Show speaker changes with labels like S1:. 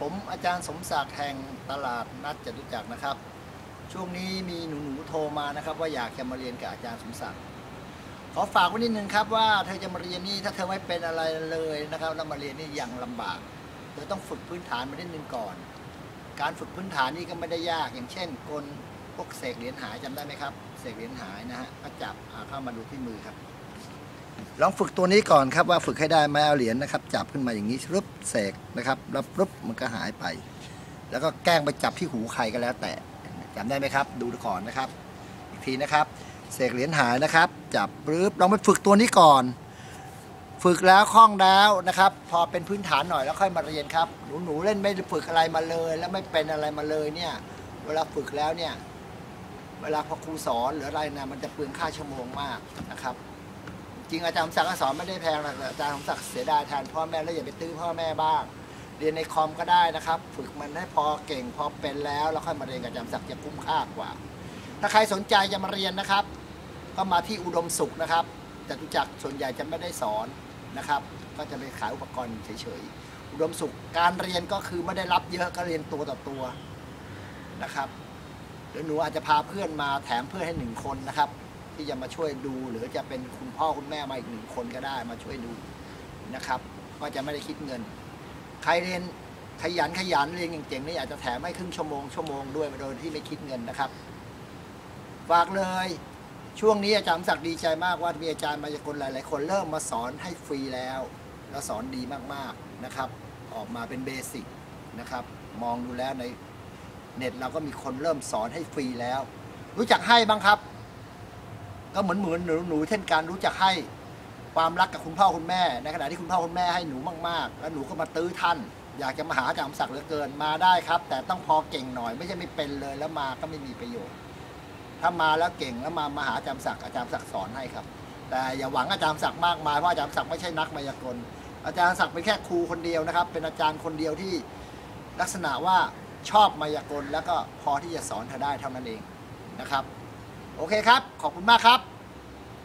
S1: ผมอาจารย์สมศักดิ์แห่งตลาดนัดจตุจักรนะครับ ช่วงนี้มีหนูๆโทรมานะครับ ว่าอยากจะมาเรียนกับอาจารย์สมศักดิ์ขอฝากไว้นิดนึงครับว่าเธอจะมาเรียนนี่ถ้าเธอไม่เป็นอะไรเลยนะครับแล้วมาเรียนนี่ยังลำบากเธอต้องฝึกพื้นฐานมานิดนึงก่อน การฝึกพื้นฐานนี่ก็ไม่ได้ยากอย่างเช่นกลพวกเสกเหรียญหายจำได้ไหมครับเสกเหรียญหายนะฮะก็จับเข้ามาดูที่มือครับ ลองฝึกตัวนี้ก่อนครับว่าฝึกให้ได้ไหมเอาเหรียญนะครับ จับขึ้นมาอย่างนี้ปุ๊บเสกนะครับแล้วปุ๊บมันก็หายไป แล้วก็แกล้งไปจับที่หูใครก็แล้ว แต่จำได้ไหมครับ ดูก่อนนะครับ อีกทีนะครับเสกเหรียญหายนะครับ จับปุ๊บลองไปฝึกตัวนี้ก่อน ฝึกแล้วคล่องแล้วนะครับ พอเป็นพื้นฐานหน่อยแล้วค่อยมาเรียนครับหนูหนูเล่นไม่ฝึกอะไรมาเลย แล้วไม่เป็นอะไรมาเลยเนี่ย เวลาฝึกแล้วเนี่ย เวลาพอครูสอนหรืออะไรนะมันจะเปลืองค่าชั่วโมงมากนะครับ ริงอาจารย์สมศักดิ์ก็สอนไม่ได้แพงหรอกแต่อาจารย์สมศักดิ์เสียดายแทนพ่อแม่แล้วอย่าไปตื้อพ่อแม่บ้าง เรียนในคอมก็ได้นะครับ ฝึกมันให้พอเก่งพอเป็นแล้วแล้วค่อยมาเรียนกับอาจารย์สมศักดิ์จะคุ้มค่ากว่า ถ้าใครสนใจจะมาเรียนนะครับ ก็มาที่อุดมสุขนะครับจตุจักรส่วนใหญ่จะไม่ได้สอนนะครับ ก็จะไปขายอุปกรณ์เฉยๆอุดมสุขการเรียนก็คือไม่ได้รับเยอะก็เรียนตัวต่อตัวนะครับหรือหนูอาจจะพาเพื่อนมาแถมเพื่อนให้หนึ่งคนนะครับ ที่จะมาช่วยดู หรือจะเป็นคุณพ่อคุณแม่มาอีกหนึ่งคนก็ได้มาช่วยดูนะครับ ก็จะไม่ได้คิดเงิน ใครเรียนขยันขยันเรียนเก่งๆนี่อาจจะแถมให้ครึ่งชั่วโมงชั่วโมงด้วยโดยที่ไม่คิดเงินนะครับฝากเลยช่วงนี้อาจารย์ศักดิ์ดีใจมากว่ามีอาจารย์มายากลหลาย ๆ คนเริ่มมาสอนให้ฟรีแล้ว แล้วสอนดีมากๆนะครับ ออกมาเป็นเบสิกนะครับ มองดูแล้วในเน็ตเราก็มีคนเริ่มสอนให้ฟรีแล้ว รู้จักให้บ้างครับ ก็เหมือนเหมือนหนูหนูเช่นการรู้จักให้ความรักกับคุณพ่อคุณแม่ ในขณะที่คุณพ่อคุณแม่ให้หนูมากๆ แล้วหนูก็มาตื้อท่าน อยากจะมาหาอาจารย์สมศักดิ์เหลือเกินมาได้ครับ แต่ต้องพอเก่งหน่อยไม่ใช่ไม่เป็นเลยแล้วมาก็ไม่มีประโยชน์ ถ้ามาแล้วเก่งแล้วมามาหาอาจารย์ศักดิ์อาจารย์ศักดิ์สอนให้ครับ แต่อย่าหวังอาจารย์ศักดิ์มากมายเพราะอาจารย์ศักดิ์ไม่ใช่นักมายากลอาจารย์ศักดิ์เป็นแค่ครูคนเดียวนะครับ เป็นอาจารย์คนเดียวที่ลักษณะว่าชอบมายากลแล้วก็พอที่จะสอนเธอได้เท่านั้นเองนะครับ โอเคครับ ขอบคุณมากครับ